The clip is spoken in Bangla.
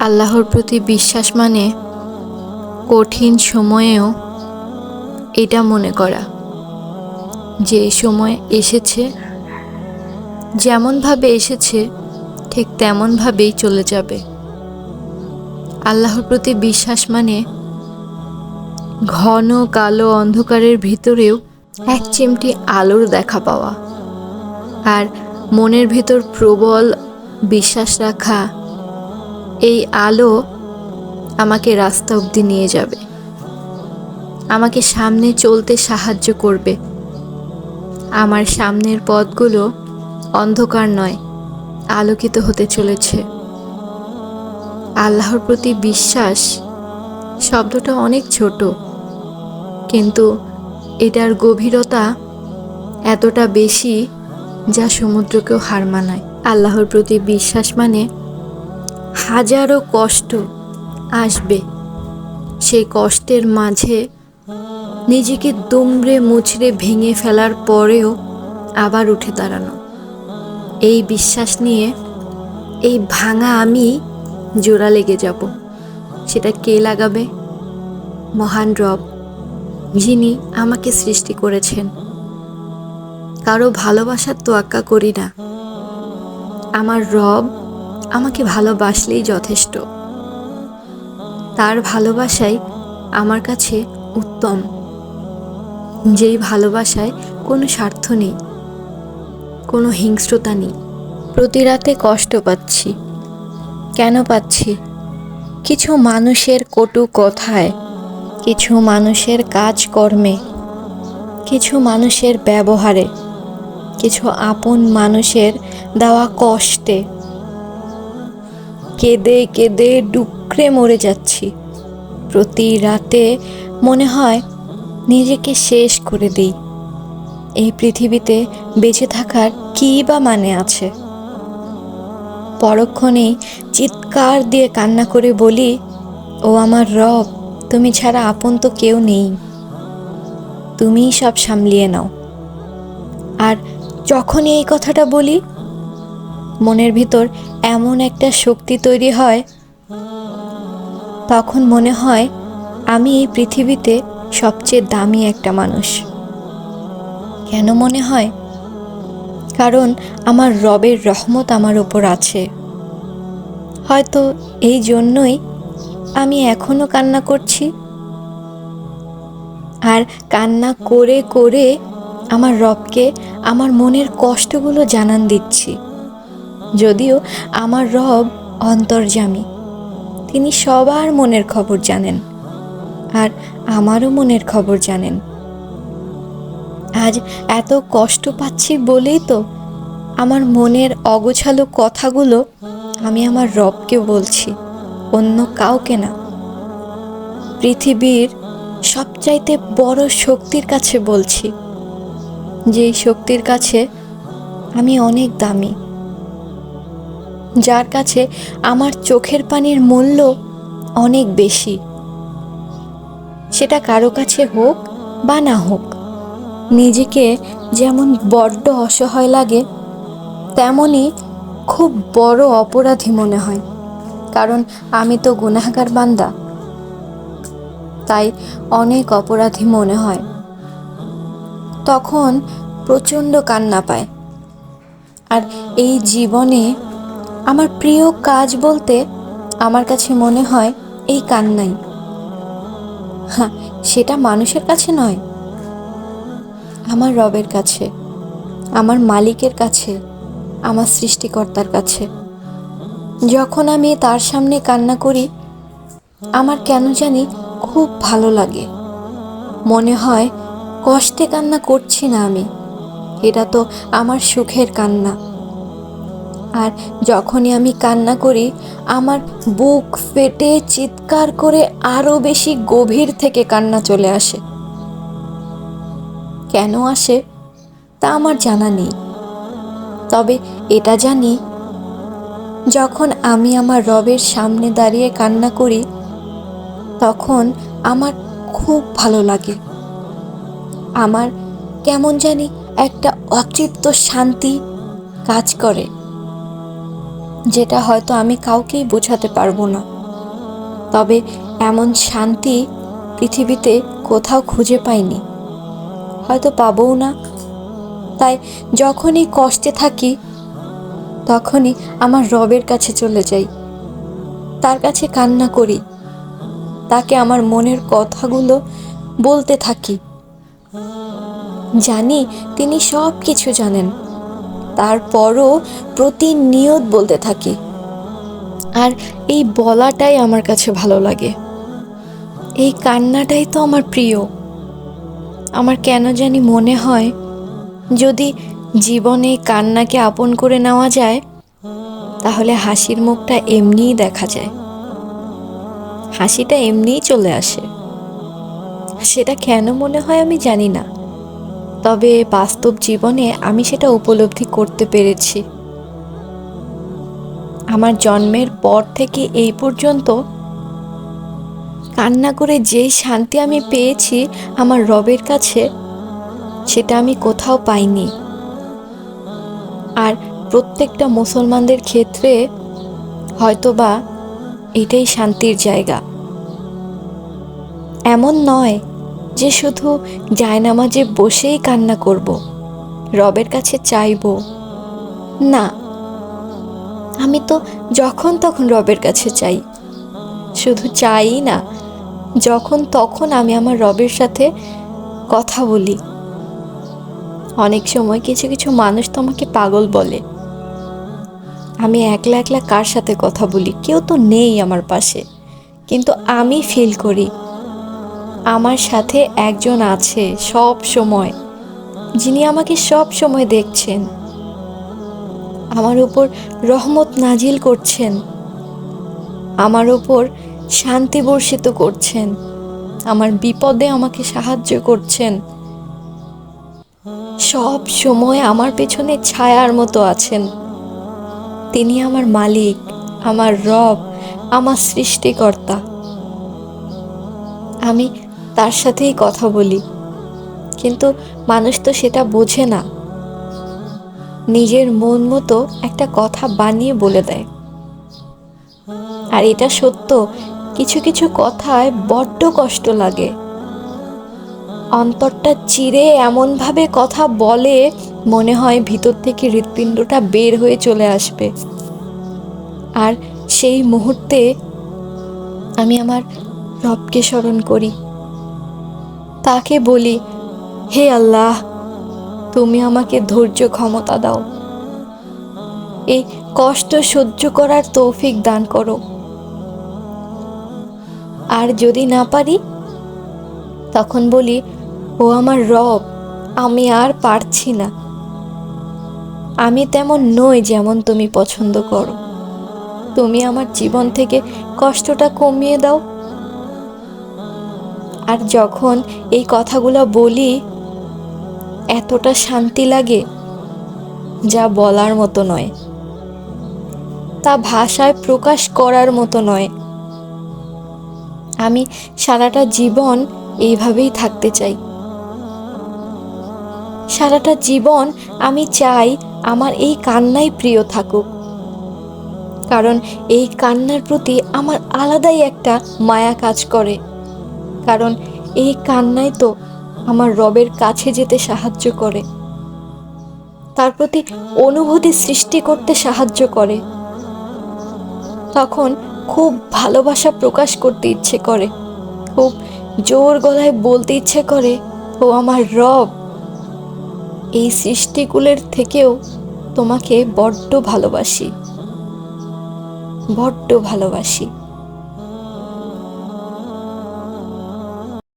আল্লাহর প্রতি বিশ্বাস মানে কঠিন সময়েও এটা মনে করা। যে সময় এসেছে, যেমনভাবে এসেছে, ঠিক তেমনভাবেই চলে যাবে। আল্লাহর প্রতি বিশ্বাস মানে ঘন কালো অন্ধকারের ভিতরেও এক চিমটি আলোর দেখা পাওয়া। আর মনের ভিতর প্রবল বিশ্বাস রাখা এই আলো আমাকে রাস্তা অবধি নিয়ে যাবে। আমাকে সামনে চলতে সাহায্য করবে। আমার সামনের পথগুলো অন্ধকার নয়, আলোকিত হতে চলেছে। আল্লাহর প্রতি বিশ্বাস শব্দটা অনেক ছোট, কিন্তু এটার গভীরতা এতটা বেশি যা সমুদ্রকেও হার মানায়। আল্লাহর প্রতি বিশ্বাস মানে হাজারো কষ্ট আসবে। সেই কষ্টের মাঝে নিজেকে দুমড়ে মুচড়ে ভেঙে ফেলার পরেও আবার উঠে দাঁড়ানো। এই বিশ্বাস নিয়ে এই ভাঙা আমি জোড়া লেগে যাব। সেটা কে লাগাবে? মহান রব, যিনি আমাকে সৃষ্টি করেছেন। কারও ভালোবাসার তোয়াক্কা করি না। আমার রব আমাকে ভালোবাসলেই যথেষ্ট। তার ভালোবাসাই আমার কাছে উত্তম। যেই ভালোবাসায় কোনো স্বার্থ নেই, কোনো হিংস্রতা নেই। প্রতি রাতে কষ্ট পাচ্ছি। কেন পাচ্ছি? কিছু মানুষের কটু কথায়, কিছু মানুষের কাজকর্মে কিছু মানুষের ব্যবহারে, কিছু আপন মানুষের দেওয়া কষ্টে। কেঁদে কেঁদে ডুকরে মরে যাচ্ছি। প্রতি রাতে মনে হয় নিজেকে শেষ করে দিই। এই পৃথিবীতে বেঁচে থাকার কী বা মানে আছে? পরক্ষণেই চিৎকার দিয়ে কান্না করে বলি, ও আমার রব, তুমি ছাড়া আপন তো কেউ নেই। তুমিই সব সামলিয়ে নাও। আর যখনই এই কথাটা বলি মনের ভিতর এমন একটা শক্তি তৈরি হয়, তখন মনে হয় আমি এই পৃথিবীতে সবচেয়ে দামি একটা মানুষ। কেন মনে হয়? কারণ আমার রবের রহমত আমার ওপর আছে। হয়তো এই জন্যই আমি এখনও কান্না করছি। আর কান্না করে করে আমার রবকে, আমার মনের কষ্টগুলো জানান দিচ্ছি। যদিও আমার রব অন্তর্জামী তিনি সবার মনের খবর জানেন আর আমারও মনের খবর জানেন। আজ এত কষ্ট পাচ্ছি বলেই তো আমার মনের অগোছালো কথাগুলো আমি আমার রবকে বলছি, অন্য কাউকে না। পৃথিবীর সবচাইতে বড় শক্তির কাছে বলছি, যেই শক্তির কাছে আমি অনেক দামি। যার কাছে আমার চোখের পানির মূল্য অনেক বেশি। সেটা কারও কাছে হোক বা না হোক, নিজেকে যেমন বড্ড অসহায় লাগে তেমনই খুব বড় অপরাধী মনে হয়, কারণ আমি তো গুনাহগার বান্দা। তাই অনেক অপরাধী মনে হয়। তখন প্রচণ্ড কান্না পায়। আর এই জীবনে আমার প্রিয় কাজ বলতে আমার কাছে মনে হয় এই কান্নাই। হ্যাঁ সেটা মানুষের কাছে নয়। আমার রবের কাছে, আমার মালিকের কাছে, আমার সৃষ্টিকর্তার কাছে। যখন আমি তার সামনে কান্না করি, আমার কেন জানি খুব ভালো লাগে। মনে হয় কষ্টে কান্না করছি না আমি। এটা তো আমার সুখের কান্না। আর যখনই আমি কান্না করি, আমার বুক ফেটে চিৎকার করে আরও বেশি গভীর থেকে কান্না চলে আসে। কেন আসে? তা আমার জানা নেই। তবে এটা জানি, যখন আমি আমার রবের সামনে দাঁড়িয়ে কান্না করি, তখন আমার খুব ভালো লাগে। আমার কেমন জানি একটা অতৃপ্ত শান্তি কাজ করে। যেটা হয়তো আমি কাউকেই বোঝাতে পারব না। তবে এমন শান্তি পৃথিবীতে কোথাও খুঁজে পাইনি। হয়তো পাবও না। তাই যখনই কষ্টে থাকি, তখনই আমার রবের কাছে চলে যাই। তার কাছে কান্না করি। তাকে আমার মনের কথাগুলো বলতে থাকি। জানি তিনি সব কিছু জানেন। তারপরও প্রতিনিয়ত বলতে থাকি। আর এই বলাটাই আমার কাছে ভালো লাগে। এই কান্নাটাই তো আমার প্রিয়। আমার কেন জানি মনে হয়, যদি জীবনে কান্নাকে আপন করে নেওয়া যায়, তাহলে হাসির মুখটা এমনিই দেখা যায়। হাসিটা এমনিই চলে আসে। সেটা কেন মনে হয় আমি জানি না। তবে বাস্তব জীবনে আমি সেটা উপলব্ধি করতে পেরেছি। আমার জন্মের পর থেকে এই পর্যন্ত কান্না করে যেই শান্তি আমি পেয়েছি আমার রবের কাছে, সেটা আমি কোথাও পাইনি। আর প্রত্যেকটা মুসলমানদের ক্ষেত্রে হয়তোবা এটাই শান্তির জায়গা। এমন নয় যে শুধু জায়নামাজে বসেই কান্না করব, রবের কাছে চাইব। না, আমি তো যখন তখন রবের কাছে চাই। শুধু চাই না, যখন তখন আমি আমার রবের সাথে কথা বলি। অনেক সময় কিছু কিছু মানুষ তো আমাকে পাগল বলে। আমি একলা একলা কার সাথে কথা বলি? কেউ তো নেই আমার পাশে। কিন্তু আমি ফিল করি। আমার সাথে একজন আছে সব সময়, যিনি আমাকে সব সময় দেখছেন। আমার উপর রহমত নাজিল করছেন। আমার উপর শান্তি বর্ষিত করছেন। আমার বিপদে আমাকে সাহায্য করছেন। সব সময় আমার পেছনে ছায়ার মতো আছেন। তিনি আমার মালিক, আমার রব, আমার সৃষ্টিকর্তা। আমি তার সাথেই কথা বলি। কিন্তু মানুষ তো সেটা বোঝে না। নিজের মন মতো একটা কথা বানিয়ে বলে দেয়। আর এটা সত্য, কিছু কিছু কথায় বড্ড কষ্ট লাগে। অন্তরটা চিরে এমনভাবে কথা বলে, মনে হয় ভিতর থেকে হৃৎপিণ্ডটা বের হয়ে চলে আসবে। আর সেই মুহূর্তে আমি আমার রবকে স্মরণ করি। তাকে বলি, হে আল্লাহ, তুমি আমাকে ধৈর্য ক্ষমতা দাও। এই কষ্ট সহ্য করার তৌফিক দান করো। আর যদি না পারি, তখন বলি, ও আমার রব, আমি আর পারছি না। আমি তেমন নই যেমন তুমি পছন্দ করো। তুমি আমার জীবন থেকে কষ্টটা কমিয়ে দাও আর যখন এই কথাগুলো বলি, এতটা শান্তি লাগে যা বলার মতো নয়। তা ভাষায় প্রকাশ করার মতো নয়। আমি সারাটা জীবন এইভাবেই থাকতে চাই। সারাটা জীবন আমি চাই আমার এই কান্নাই প্রিয় থাকুক। কারণ এই কান্নার প্রতি আমার আলাদাই একটা মায়া কাজ করে। কারণ এই কান্নাই তো আমার রবের কাছে যেতে সাহায্য করে। তার প্রতি অনুভূতি সৃষ্টি করতে সাহায্য করে। তখন খুব ভালোবাসা প্রকাশ করতে ইচ্ছে করে। খুব জোর গলায় বলতে ইচ্ছে করে, ও আমার রব, এই সৃষ্টিগুলোর থেকেও তোমাকে বড্ড ভালোবাসি বড্ড ভালোবাসি।